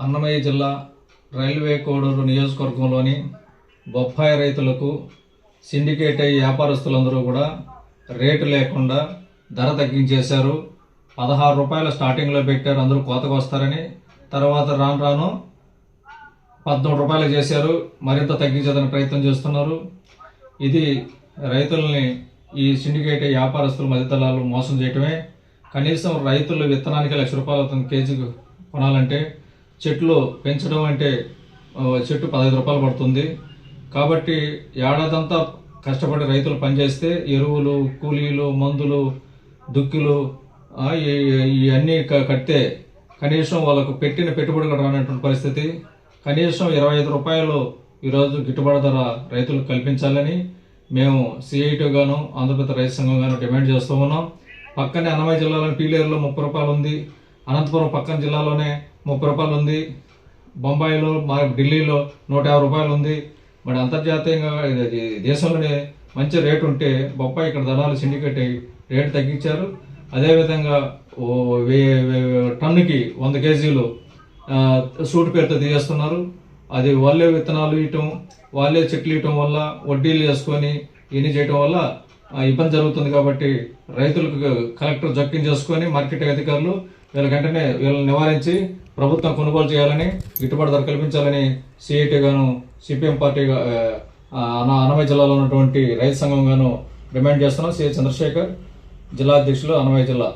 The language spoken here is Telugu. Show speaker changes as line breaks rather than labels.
అన్నమయ్య జిల్లా రైల్వే కోడూరు నియోజకవర్గంలోని బొప్పాయి రైతులకు సిండికేట్ అయ్యి వ్యాపారస్తులందరూ కూడా రేటు లేకుండా ధర తగ్గించేశారు. పదహారు రూపాయలు స్టార్టింగ్లో పెట్టారు. అందరూ కోతకు వస్తారని తర్వాత రాను రాను పద్మూడు రూపాయలు చేశారు. మరింత తగ్గించేదని ప్రయత్నం చేస్తున్నారు. ఇది రైతుల్ని ఈ సిండికేట్ వ్యాపారస్తులు మధ్యతలాలు మోసం చేయటమే. కనీసం రైతులు విత్తనానికి లక్ష రూపాయలు అవుతుంది కేజీకి కొనాలంటే చెట్లు పెంచడం అంటే చెట్టు పదహైదు రూపాయలు పడుతుంది. కాబట్టి ఏడాదంతా కష్టపడి రైతులు పనిచేస్తే ఎరువులు కూలీలు మందులు దుక్కులు ఇవన్నీ కడితే కనీసం వాళ్ళకు పెట్టిన పెట్టుబడి కూడా రానటువంటి పరిస్థితి. కనీసం ఇరవై ఐదు రూపాయలు ఈరోజు గిట్టుబాటు ధర రైతులకు కల్పించాలని మేము సిఐటి గాను ఆంధ్రప్రదేశ్ రైతు సంఘం గాను డిమాండ్ చేస్తూ ఉన్నాం. పక్కనే అన్నమయ్య జిల్లాలోని పీలేరులో ముప్పై రూపాయలు ఉంది. అనంతపురం పక్కన జిల్లాలోనే ముప్పై రూపాయలు ఉంది. బొంబాయిలో మా ఢిల్లీలో నూట యాభై రూపాయలు ఉంది. మరి అంతర్జాతీయంగా దేశంలోనే మంచి రేటు ఉంటే బొప్పాయి ఇక్కడ దళాలు సిండికేట్ అయ్యి రేటు తగ్గించారు. అదేవిధంగా వే- టన్నుకి వంద కేజీలు సూటు పేరుతో తీసేస్తున్నారు. అది వాళ్ళే విత్తనాలు ఇవ్వటం వాళ్ళే చెట్లు ఇవ్వటం వల్ల వడ్డీలు వేసుకొని ఇన్ని చేయటం వల్ల ఇబ్బంది జరుగుతుంది కాబట్టి రైతులకు కలెక్టర్ జోక్యం చేసుకొని మార్కెట్ అధికారులు వీళ్ళ వెంటనే వీళ్ళని నివారించి ప్రభుత్వం కొనుగోలు చేయాలని గిట్టుబాటు ధర కల్పించాలని సిఐటి గాను సిపిఎం పార్టీ అన్నమయ్య జిల్లాలో ఉన్నటువంటి రైతు సంఘం గాను డిమాండ్ చేస్తున్నాం. సిఐ చంద్రశేఖర్ జిల్లా అధ్యక్షులు అన్నమయ్య జిల్లా.